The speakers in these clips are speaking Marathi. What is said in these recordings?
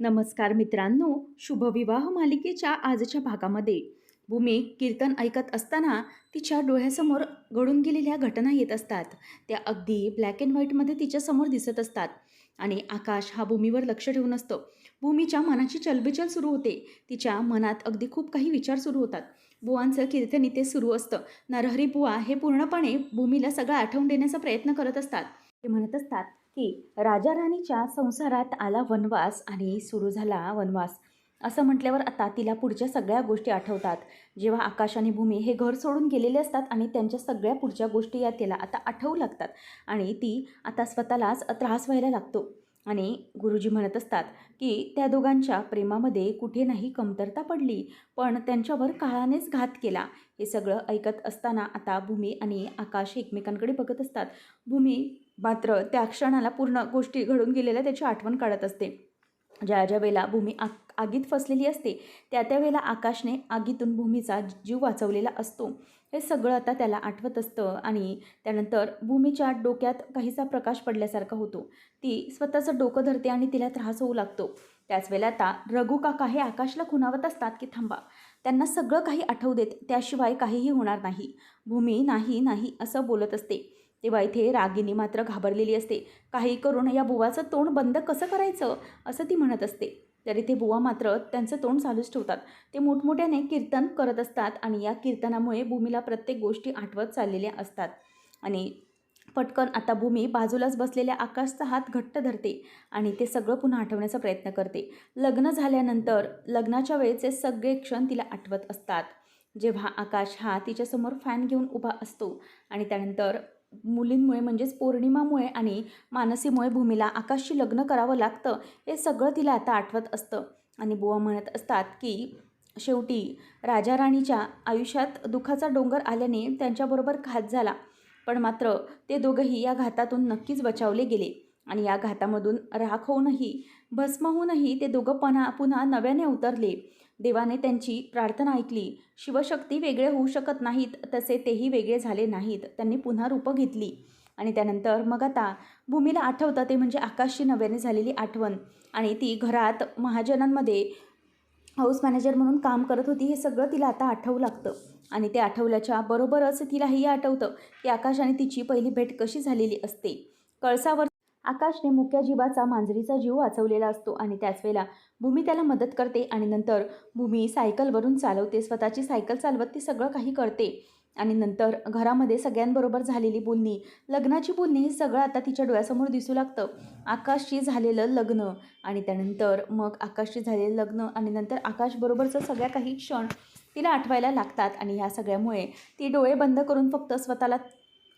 नमस्कार मित्रांनो शुभविवाह मालिकेच्या आजच्या भागामध्ये. भूमी कीर्तन ऐकत असताना तिच्या डोळ्यासमोर घडून गेलेल्या घटना येत असतात. त्या अगदी ब्लॅक अँड व्हाईटमध्ये तिच्यासमोर दिसत असतात. आणि आकाश हा भूमीवर लक्ष ठेवून असतो. भूमीच्या मनाची चलबिचल सुरू होते. तिच्या मनात अगदी खूप काही विचार सुरू होतात. बुवांचं कीर्तन इथे सुरू असतं. नरहरी बुवा हे पूर्णपणे भूमीला सगळं आठवून देण्याचा प्रयत्न करत असतात. ते म्हणत असतात की राजाराणीच्या संसारात आला वनवास आणि सुरू झाला वनवास. असं म्हटल्यावर आता तिला पुढच्या सगळ्या गोष्टी आठवतात. जेव्हा आकाश आणि भूमी हे घर सोडून गेलेले असतात आणि त्यांच्या सगळ्या पुढच्या गोष्टी या तिला आता आठवू लागतात आणि ती आता स्वतःलाच त्रास व्हायला लागतो. आणि गुरुजी म्हणत असतात की त्या दोघांच्या प्रेमामध्ये कुठे नाही कमतरता पडली पण त्यांच्यावर काळानेच घात केला. हे सगळं ऐकत असताना आता भूमी आणि आकाश एकमेकांकडे बघत असतात. भूमी मात्र त्या क्षणाला पूर्ण गोष्टी घडून गेलेल्या त्याची आठवण काढत असते. ज्या ज्या वेळेला भूमी आ आगीत फसलेली असते त्या त्या वेळेला आकाशने आगीतून भूमीचा जीव वाचवलेला असतो. हे सगळं आता त्याला आठवत असतं आणि त्यानंतर भूमीच्या डोक्यात काहीसा प्रकाश पडल्यासारखा होतो. ती स्वतःचं डोकं धरते आणि तिला त्रास होऊ लागतो. त्याच वेळेला आता रघु काका हे आकाशला खुणावत असतात की थांबा. त्यांना सगळं काही आठवू देत त्याशिवाय काहीही होणार नाही. भूमी नाही नाही असं बोलत असते. तेव्हा इथे रागिनी मात्र घाबरलेली असते. काही करून या बुवाचं तोंड बंद कसं करायचं? असं ती म्हणत असते. तरी ते बुवा मात्र त्यांचं तोंड चालूच ठेवतात. ते मोठमोठ्याने कीर्तन करत असतात आणि या कीर्तनामुळे भूमीला प्रत्येक गोष्टी आठवत चाललेल्या असतात. आणि पटकन आता भूमी बाजूलाच बसलेल्या आकाशचा हात घट्ट धरते आणि ते सगळं पुन्हा आठवण्याचा प्रयत्न करते. लग्न झाल्यानंतर लग्नाच्या वेळेचे सगळे क्षण तिला आठवत असतात. जेव्हा आकाश हा तिच्यासमोर फॅन घेऊन उभा असतो आणि त्यानंतर मुलींमुळे म्हणजेच पौर्णिमामुळे आणि मानसीमुळे भूमीला आकाशशी लग्न करावं लागतं हे सगळं तिला आता आठवत असतं. आणि बुवा म्हणत असतात की शेवटी राजा राणीच्या आयुष्यात दुःखाचा डोंगर आल्याने त्यांच्याबरोबर घात झाला. पण मात्र ते दोघंही या घातातून नक्कीच बचावले गेले आणि या घातामधून राख होऊनही भस्म होऊनही ते दोघं पन्हा पुन्हा नव्याने उतरले. देवाने त्यांची प्रार्थना ऐकली. शिवशक्ती वेगळे होऊ शकत नाहीत तसे तेही वेगळे झाले नाहीत. त्यांनी पुन्हा रूपं घेतली. आणि त्यानंतर मग आता भूमीला आठवतं ते म्हणजे आकाशची नव्याने झालेली आठवण. आणि ती घरात महाजनांमध्ये हाऊस मॅनेजर म्हणून काम करत होती हे सगळं तिला आता आठवू लागतं. आणि ते आठवल्याच्या बरोबरच तिला हे आठवतं की आकाश आणि तिची पहिली भेट कशी झालेली असते. कळसावर आकाशने मुक्या जीवाचा मांजरीचा जीव वाचवलेला असतो आणि त्याच वेळेला भूमी त्याला मदत करते आणि नंतर भूमी सायकलवरून चालवते स्वतःची सायकल चालवत ती सगळं काही करते. आणि नंतर घरामध्ये सगळ्यांबरोबर झालेली बोलणी लग्नाची बोलणी हे सगळं आता तिच्या डोळ्यासमोर दिसू लागतं. आकाशशी झालेलं लग्न आणि त्यानंतर मग आकाशशी झालेलं लग्न आणि नंतर आकाशबरोबरचं सगळ्या काही क्षण तिला आठवायला लागतात आणि ह्या सगळ्यामुळे ती डोळे बंद करून फक्त स्वतःला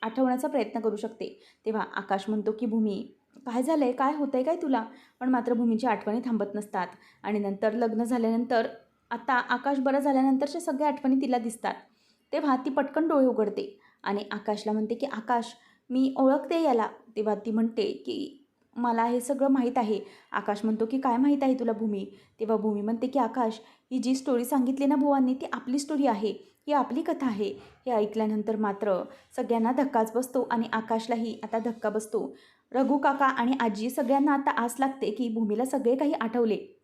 आठवण्याचा प्रयत्न करू शकते. तेव्हा आकाश म्हणतो की भूमी काय झालं आहे काय होतं आहे काय तुला? पण मात्र भूमीची आठवणी थांबत नसतात. आणि नंतर लग्न झाल्यानंतर आता आकाश बरं झाल्यानंतरच्या सगळ्या आठवणी तिला दिसतात. तेव्हा ती पटकन डोळे उघडते आणि आकाशला म्हणते की आकाश मी ओळखते याला. तेव्हा ती म्हणते की मला हे सगळं माहीत आहे. आकाश म्हणतो की काय माहीत आहे तुला भूमी? तेव्हा भूमी म्हणते की आकाश ही जी स्टोरी सांगितली ना भुवांनी ती आपली स्टोरी आहे. ही आपली कथा आहे. हे ऐकल्यानंतर मात्र सगळ्यांना धक्काच बसतो आणि आकाशलाही आता धक्का बसतो. रघु काका आणि आजी सगळ्यांना आता आस लागते की भूमीला सगळे काही आठवले.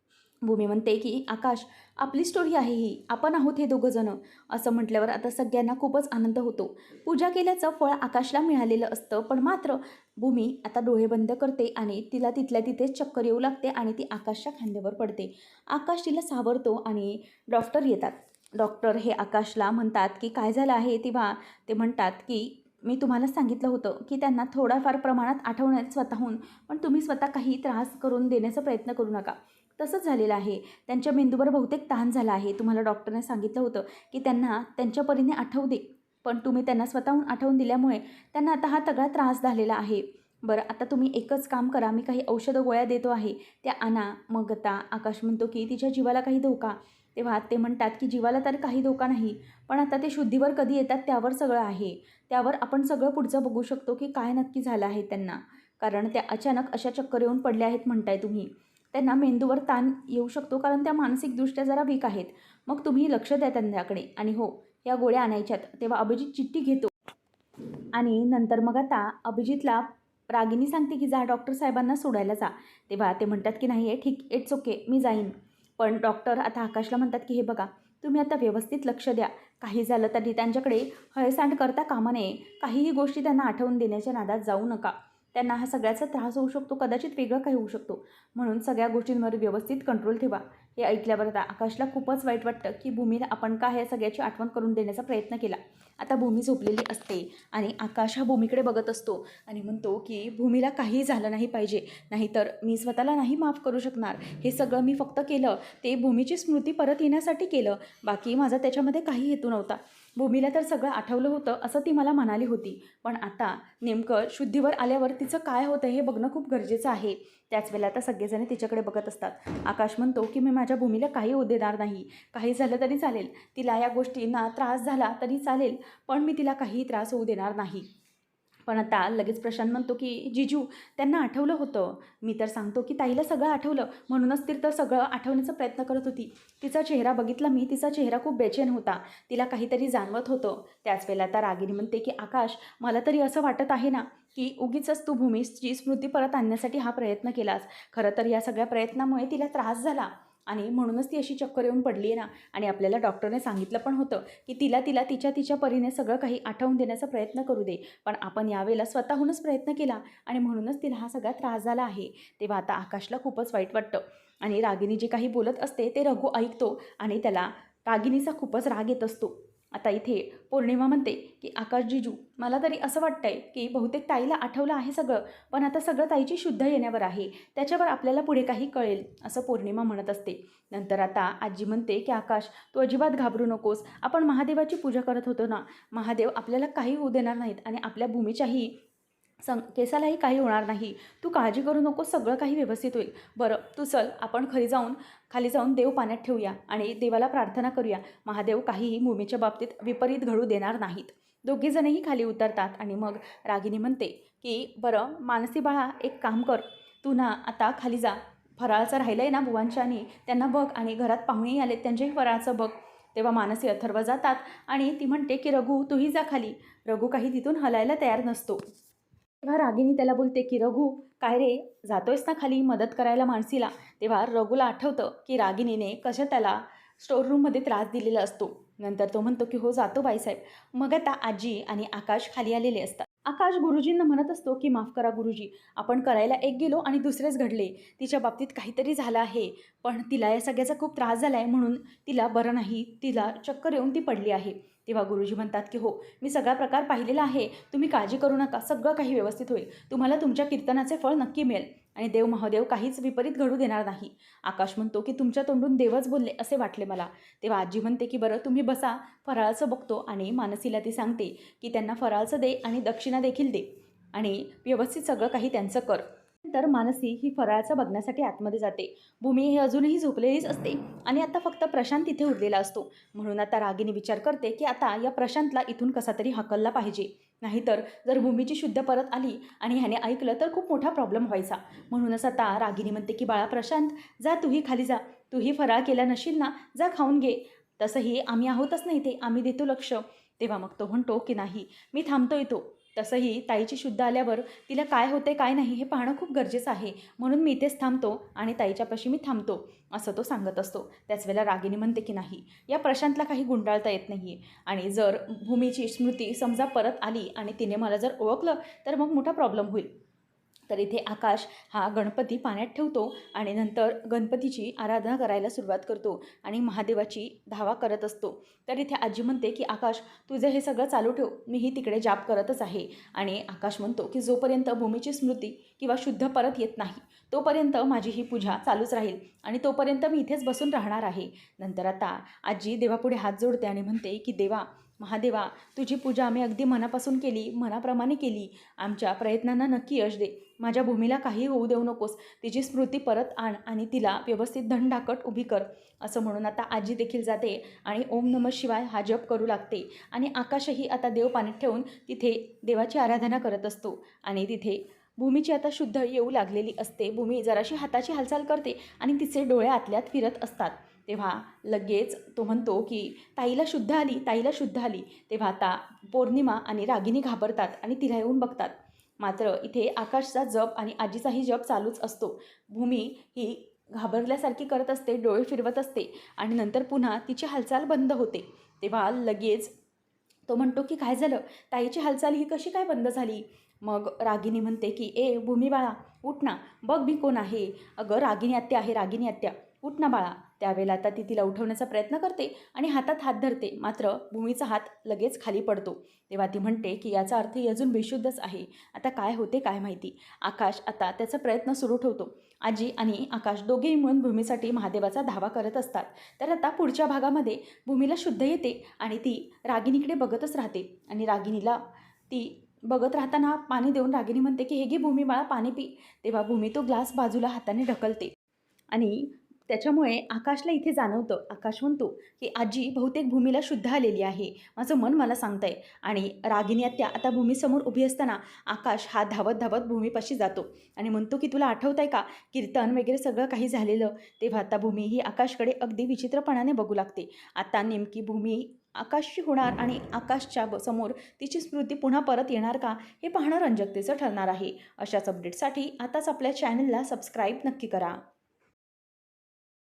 भूमी म्हणते की आकाश आपली स्टोरी आहे ही. आपण आहोत हे दोघंजणं असं म्हटल्यावर आता सगळ्यांना खूपच आनंद होतो. पूजा केल्याचं फळ आकाशला मिळालेलं असतं पण मात्र भूमी आता डोळे बंद करते आणि तिला तिथल्या तिथेच चक्कर येऊ लागते आणि ती आकाशच्या खांद्यावर पडते. आकाश तिला सावरतो आणि डॉक्टर येतात. डॉक्टर हे आकाशला म्हणतात की काय झालं आहे? तेव्हा ते म्हणतात की मी तुम्हाला सांगितलं होतं की त्यांना थोड्याफार प्रमाणात आठवण्यात स्वतःहून पण तुम्ही स्वतः काही त्रास करून देण्याचा प्रयत्न करू नका. तसंच झालेलं आहे. त्यांच्या मेंदूवर बहुतेक ताण झाला आहे. तुम्हाला डॉक्टरने सांगितलं होतं की त्यांना त्यांच्या परीने आठवू दे. पण तुम्ही त्यांना स्वतःहून आठवून दिल्यामुळे त्यांना आता हा सगळा त्रास झालेला आहे. बरं आता तुम्ही एकच काम करा. मी काही औषधं गोळ्या देतो आहे. त्या आणा. मग आता आकाश म्हणतो की तिच्या जीवाला काही धोका. तेव्हा ते म्हणतात की जीवाला तर काही धोका नाही पण आता ते शुद्धीवर कधी येतात त्यावर सगळं आहे. त्यावर आपण सगळं पुढचं बघू शकतो की काय नक्की झालं आहे त्यांना. कारण त्या अचानक अशा चक्कर येऊन पडल्या आहेत म्हणताय तुम्ही. त्यांना मेंदूवर ताण येऊ शकतो कारण त्या मानसिकदृष्ट्या जरा वीक आहेत. मग तुम्ही लक्ष द्या त्यांच्याकडे. आणि हो या गोळ्या आणायच्यात. तेव्हा अभिजित चिठ्ठी घेतो. आणि नंतर मग आता अभिजितला रागिनी सांगते की जा डॉक्टर साहेबांना सोडायला जा. तेव्हा ते म्हणतात की नाही आहे ठीक इट्स ओके मी जाईन. पण डॉक्टर आता आकाशला म्हणतात की हे बघा तुम्ही आता व्यवस्थित लक्ष द्या. काही झालं तरी त्यांच्याकडे हळसांड करता कामा नये. काहीही गोष्टी त्यांना आठवून देण्याच्या नादात जाऊ नका. त्यांना हा सगळ्याचा त्रास होऊ शकतो कदाचित वेगळं काही होऊ शकतो. म्हणून सगळ्या गोष्टींवर व्यवस्थित कंट्रोल ठेवा. हे ऐकल्यावर आता आकाशला खूपच वाईट वाटतं की भूमीला आपण का ह्या सगळ्याची आठवण करून देण्याचा प्रयत्न केला. आता भूमी झोपलेली असते आणि आकाश हा भूमीकडे बघत असतो आणि म्हणतो की भूमीला काही झालं नाही पाहिजे नाहीतर मी स्वतःला नाही माफ करू शकणार. हे सगळं मी फक्त केलं ते भूमीची स्मृती परत येण्यासाठी केलं. बाकी माझा त्याच्यामध्ये काही हेतू नव्हता. भूमीला तर सगळं आठवलं होतं असं ती मला म्हणाली होती. पण आता नेमकं शुद्धीवर आल्यावर तिचं काय होतं हे बघणं खूप गरजेचं आहे. त्याच वेळेला आता सगळेजण तिच्याकडे बघत असतात. आकाश म्हणतो की मी माझ्या भूमीला काही होऊ देणार नाही. काही झालं तरी चालेल. तिला या गोष्टींना त्रास झाला तरी चालेल. पण मी तिला काही त्रास होऊ देणार नाही. पण आता लगेच प्रशांत म्हणतो की जिजू त्यांना आठवलं होतं. मी तर सांगतो की ताईला सगळं आठवलं. म्हणूनच ती तर सगळं आठवण्याचा प्रयत्न करत होती. तिचा चेहरा बघितला मी तिचा चेहरा खूप बेचैन होता. तिला काहीतरी जाणवत होतं. त्याच वेळेला आता रागिनी म्हणते की आकाश मला तरी असं वाटत आहे ना की उगीचच तू भूमीची स्मृती परत आणण्यासाठी हा प्रयत्न केलास. खरं तर या सगळ्या प्रयत्नामुळे तिला त्रास झाला. आणि म्हणूनच ती अशी चक्कर येऊन पडली आहे ना. आणि आपल्याला डॉक्टरने सांगितलं पण होतं की तिला तिला तिच्या तिच्या परीने सगळं काही आठवून देण्याचा प्रयत्न करू दे. पण आपण यावेळेला स्वतःहूनच प्रयत्न केला आणि म्हणूनच तिला हा सगळा त्रास झाला आहे. तेव्हा आता आकाशला खूपच वाईट वाटतं. आणि रागिनी जे काही बोलत असते ते रघु ऐकतो आणि त्याला रागिनीचा खूपच राग येत असतो. आता इथे पौर्णिमा म्हणते की आकाश जिजू मला तरी असं वाटतंय की बहुतेक ताईला आठवलं आहे सगळं पण आता सगळं ताईची शुद्ध येण्यावर आहे. त्याच्यावर आपल्याला पुढे काही कळेल असं पौर्णिमा म्हणत असते. नंतर आता आजी म्हणते की आकाश तू अजिबात घाबरू नकोस. आपण महादेवाची पूजा करत होतो ना. महादेव आपल्याला काही होऊ देणार नाहीत आणि आपल्या भूमीच्याही सं केसालाही काही होणार नाही. तू काळजी करू नको सगळं काही व्यवस्थित होईल. बरं तू चल आपण खरी जाऊन खाली जाऊन देव पाण्यात ठेवूया आणि देवाला प्रार्थना करूया. महादेव काहीही भूमीच्या बाबतीत विपरीत घडू देणार नाहीत. दोघीजणही खाली उतरतात आणि मग रागिनी म्हणते की बरं मानसी बाळा एक काम कर. तू ना आता खाली जा. फराळचं राहिलं आहे ना बुवांच्या आणि त्यांना बघ आणि घरात पाहुणेही आले त्यांच्याही फराळचं बघ. तेव्हा मानसी अथर्व जातात आणि ती म्हणते की रघु तूही जा खाली. रघु काही तिथून हलायला तयार नसतो. तेव्हा रागिनी त्याला बोलते की रघु काय रे? जातोयस ना खाली मदत करायला माणसीला तेव्हा रघुला आठवतं की रागिनीने कशा त्याला स्टोर रूममध्ये त्रास दिलेला असतो. नंतर तो म्हणतो की हो जातो बाईसाहेब. मग आता आजी आणि आकाश खाली आलेले असतात. आकाश गुरुजींना म्हणत असतो की माफ करा गुरुजी आपण करायला एक गेलो आणि दुसरेच घडले. तिच्या बाबतीत काहीतरी झालं आहे पण तिला या सगळ्याचा खूप त्रास झाला आहे म्हणून तिला बरं नाही. तिला चक्कर येऊन ती पडली आहे. तेव्हा गुरुजी म्हणतात की हो मी सगळा प्रकार पाहिलेला आहे. तुम्ही काळजी करू नका. सगळं काही व्यवस्थित होईल. तुम्हाला तुमच्या कीर्तनाचे फळ नक्की मिळेल. आणि देव महादेव काहीच विपरीत घडू देणार नाही. आकाश म्हणतो की तुमच्या तोंडून देवच बोलले असे वाटले मला. तेव्हा आजी म्हणते की बरं तुम्ही बसा फराळाचं बघतो आणि मानसीला ती सांगते की त्यांना फराळचं दे आणि दक्षिणा देखील दे आणि व्यवस्थित सगळं काही त्यांचं कर. तर मानसी ही फराळाचं बघण्यासाठी आतमध्ये जाते. भूमी ही अजूनही झोपलेलीच असते आणि आता फक्त प्रशांत तिथे उरलेला असतो. म्हणून आता रागिनी विचार करते की आता या प्रशांतला इथून कसा तरी हकलला पाहिजे. नाहीतर जर भूमीची शुद्ध परत आली आणि ह्याने ऐकलं तर खूप मोठा प्रॉब्लेम व्हायचा. म्हणूनच आता रागिनी म्हणते की बाळा प्रशांत जा तूही खाली जा. तूही फराळ केला नशील ना? जा खाऊन घे. तसंही आम्ही आहोतच नाही ते. आम्ही देतो लक्ष. तेव्हा मग तो म्हणतो की नाही मी थांबतो येतो तसंही ताईची शुद्ध आल्यावर तिला काय होते काय नाही हे पाहणं खूप गरजेचं आहे. म्हणून मी इथेच थांबतो आणि ताईच्यापाशी मी थांबतो असं तो सांगत असतो. त्याच वेळेला रागिनी म्हणते की नाही या प्रशांतला काही गुंडाळता येत नाही आणि जर भूमीची स्मृती समजा परत आली आणि तिने मला जर ओळखलं तर मग मोठा प्रॉब्लेम होईल. तर इथे आकाश हा गणपती पाण्यात ठेवतो आणि नंतर गणपतीची आराधना करायला सुरुवात करतो आणि महादेवाची धावा करत असतो. तर इथे आजी म्हणते की आकाश तुझं हे सगळं चालू ठेव. मीही तिकडे जाप करतच आहे. आणि आकाश म्हणतो की जोपर्यंत भूमीची स्मृती किंवा शुद्ध परत येत नाही तोपर्यंत माझी ही पूजा चालूच राहील आणि तोपर्यंत मी इथेच बसून राहणार आहे. नंतर आता आजी देवापुढे हात जोडते आणि म्हणते की देवा महादेवा तुझी पूजा आम्ही अगदी मनापासून केली मनाप्रमाणे केली. आमच्या प्रयत्नांना नक्की यश दे. माझ्या भूमीला काही होऊ देऊ नकोस. तिची स्मृती परत आण आणि तिला व्यवस्थित धनढाकट उभी कर असं म्हणून आता आजी देखील जाते आणि ओम नम शिवाय हा जप करू लागते. आणि आकाशही आता देव पाण्यात ठेवून तिथे देवाची आराधना करत असतो. आणि तिथे भूमीची आता शुद्ध येऊ लागलेली असते. भूमी जराशी हाताची हालचाल करते आणि तिचे डोळे आतल्यात फिरत असतात. तेव्हा लगेच तो म्हणतो की ताईला शुद्ध आली ताईला शुद्ध आली. तेव्हा आता पौर्णिमा आणि रागिनी घाबरतात आणि तिला येऊन बघतात. मात्र इथे आकाशचा जप आणि आजीचाही जप चालूच असतो. भूमी ही घाबरल्यासारखी करत असते डोळे फिरवत असते आणि नंतर पुन्हा तिची हालचाल बंद होते. तेव्हा लगेच तो म्हणतो की काय झालं? ताईची हालचाल ही कशी काय बंद झाली? मग रागिनी म्हणते की ए भूमी बाळा उठ ना. बघ मी कोण आहे. अगं रागिनी आत्या आहे रागिनी आत्या. उठ ना बाळा. त्यावेळेला आता ती तिला उठवण्याचा प्रयत्न करते आणि हातात हात धरते. मात्र भूमीचा हात लगेच खाली पडतो. तेव्हा ती म्हणते की याचा अर्थ ही अजून बेशुद्धच आहे. आता काय होते काय माहिती? आकाश आता त्याचा प्रयत्न सुरू ठेवतो. आजी आणि आकाश दोघेही मिळून भूमीसाठी महादेवाचा धावा करत असतात. तर आता पुढच्या भागामध्ये भूमीला शुद्ध येते आणि ती रागिणीकडे बघतच राहते. आणि रागिणीला ती बघत राहताना पाणी देऊन रागिणी म्हणते की हे घे भूमी बाळा पाणी पी. तेव्हा भूमी तो ग्लास बाजूला हाताने ढकलते. आणि त्याच्यामुळे आकाशला इथे जाणवतं आकाश म्हणतो की आजी बहुतेक भूमीला शुद्ध आलेली आहे. माझं मन मला सांगतंय. आणि रागिनी आत्या आता भूमीसमोर उभी असताना आकाश हा धावत धावत भूमीपाशी जातो आणि म्हणतो की तुला आठवत आहे का? कीर्तन वगैरे सगळं काही झालेलं तेव्हा आता भूमी ही आकाशकडे अगदी विचित्रपणाने बघू लागते. आता नेमकी भूमी आकाशची होणार आणि आकाशच्या समोर तिची स्मृती पुन्हा परत येणार का? हे पाहणं रंजकतेचं ठरणार आहे. अशाच अपडेटसाठी आताच आपल्या चॅनलला सबस्क्राईब नक्की करा.